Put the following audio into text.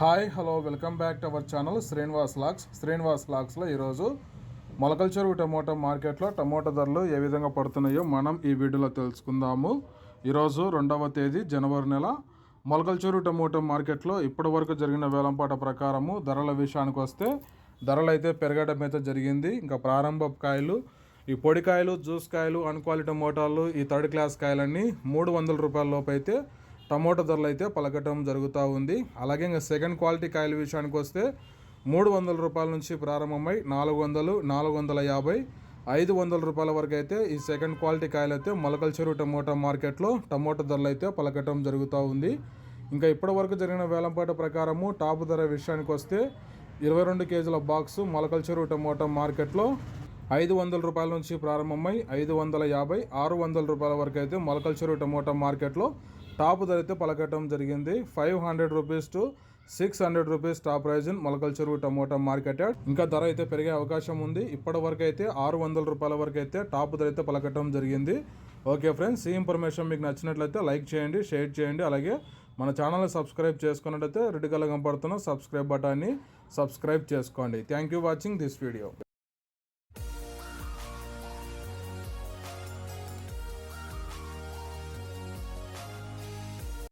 Hi hello welcome back to our channel Srinivas lakhs. Srinivas లాక్స్లో ఈరోజు Molakala Cheruvu tomato మార్కెట్లో టమోటా ధరలు ఏ విధంగా పడుతున్నాయో మనం ఈ వీడియోలో తెలుసుకుందాము. ఈరోజు రెండవ తేదీ జనవరి నెల. మొలకల చెరువు టమోటా మార్కెట్లో ఇప్పటి వరకు జరిగిన వేలంపాట ప్రకారము ధరల విషయానికి వస్తే ధరలు అయితే పెరగడం అయితే జరిగింది. ఇంకా ప్రారంభ కాయలు ఈ పొడికాయలు జ్యూస్ కాయలు అన్క్వాలిటీ టమోటాలు ఈ థర్డ్ క్లాస్ కాయలన్నీ మూడు వందల రూపాయల లోపు అయితే టమోటా ధరలు అయితే పలకటం జరుగుతూ ఉంది. అలాగే ఇంకా సెకండ్ క్వాలిటీ కాయల విషయానికి వస్తే మూడు వందల రూపాయల నుంచి ప్రారంభమై నాలుగు వందలు నాలుగు వందల యాభై ఐదు వందల రూపాయల వరకు అయితే ఈ సెకండ్ క్వాలిటీ కాయలు అయితే మొలకల చెరువు టమోటా మార్కెట్లో టమోటా ధరలు అయితే పలకటం జరుగుతూ ఉంది. ఇంకా ఇప్పటి వరకు జరిగిన వేలంపాట ప్రకారము టాప్ ధర విషయానికి వస్తే ఇరవై రెండు కేజీల బాక్సు మొలకల చెరువు టమోటా మార్కెట్లో ఐదు వందల రూపాయల నుంచి ప్రారంభమై ఐదు వందల యాభై ఆరు వందల రూపాయల వరకు అయితే మొలకల చెరువు టమోటా మార్కెట్లో టాప్ ధర అయితే పలకటం జరిగింది. Five hundred rupees to six hundred rupees top prize in Molakala Cheruvu tomato market ఇంకా ధర అయితే పెరిగే అవకాశం ఉంది. ఇప్పటి వరకు అయితే ఆరు వందల రూపాయల వరకు అయితే టాప్ ధర అయితే పలకటం జరిగింది. ఓకే ఫ్రెండ్స్ ఈ ఇన్ఫర్మేషన్ మీకు నచ్చినట్లయితే లైక్ చేయండి షేర్ చేయండి. అలాగే మన ఛానల్ని సబ్స్క్రైబ్ చేసుకున్నట్లయితే రెడ్ కలర్ కనపడుతున్న సబ్స్క్రైబ్ బటాన్ని సబ్స్క్రైబ్ చేసుకోండి. Thank you watching this video.